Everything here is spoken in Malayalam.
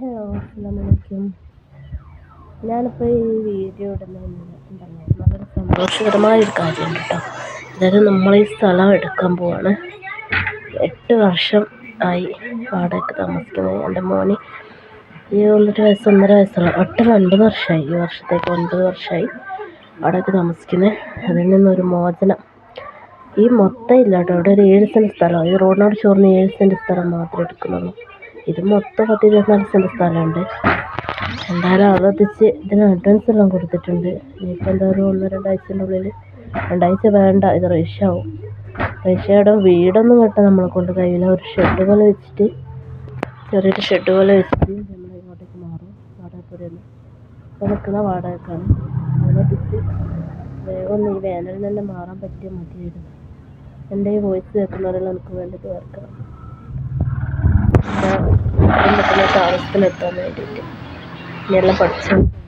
ഹലോ അസ്സാമലൈക്കും ഞാനിപ്പോൾ ഈ വീഡിയോ ഇടുന്നത് വളരെ നല്ലൊരു സന്തോഷകരമായ ഒരു കാര്യമുണ്ട് കേട്ടോ. അതായത് നമ്മൾ ഈ സ്ഥലം എടുക്കാൻ പോവാണ്. എട്ട് വർഷം ആയി വാടകയ്ക്ക് താമസിക്കുന്നത് എന്റെ മോന്. ഈ ഒന്നര വയസ്സ് ഒന്നര വയസ്സുള്ള എട്ട് ഒൻപത് വർഷമായി. ഈ വർഷത്തേക്ക് ഒൻപത് വർഷമായി വാടകയ്ക്ക് താമസിക്കുന്നത്. അതിൽ നിന്നൊരു മോചനം. ഈ മൊത്തം ഇല്ല കേട്ടോ ഇവിടെ ഒരു ഏഴ് സെന്റ് സ്ഥലം. ഈ റോഡിനോട് ചോർന്ന് ഏഴ് സെന്റ് സ്ഥലം മാത്രമേ എടുക്കുന്നുള്ളൂ. ഇത് മൊത്തം പത്ത് ഇരുപത്തിനാല് സെന്റ് സ്ഥലമുണ്ട്. എന്തായാലും ആവർത്തിച്ച് ഇതിന് അഡ്വാൻസ് എല്ലാം കൊടുത്തിട്ടുണ്ട്. ഇനിയിപ്പോൾ എന്തായാലും ഒന്ന് രണ്ടാഴ്ചന്റെ ഉള്ളിൽ രണ്ടാഴ്ച വേണ്ട ഇത് റേഷാവും ആവും. റേഷ്യയുടെ വീടൊന്നും കെട്ടാൻ നമ്മളെ കൊണ്ട് കഴിയില്ല. ഒരു ഷെഡ് പോലെ വെച്ചിട്ട് ചെറിയൊരു ഷെഡ് പോലെ വെച്ചിട്ട് നമ്മൾ ഇങ്ങോട്ടേക്ക് മാറും. വാടകപ്പുരയിൽ ഇപ്പോൾ നിൽക്കുന്ന വാടകക്കാണ്. അതിനകത്ത് വേഗം ഈ വേനലിൽ തന്നെ മാറാൻ പറ്റിയ മതിയായിരുന്നു. എന്റെ ഈ വോയിസ് കേൾക്കുന്നവരെല്ലാം എനിക്ക് വേണ്ടി തീർക്കണം താമസത്തിലെത്താൻ വേണ്ടിയിട്ട്. ഇനിയെല്ലാം പഠിച്ചു?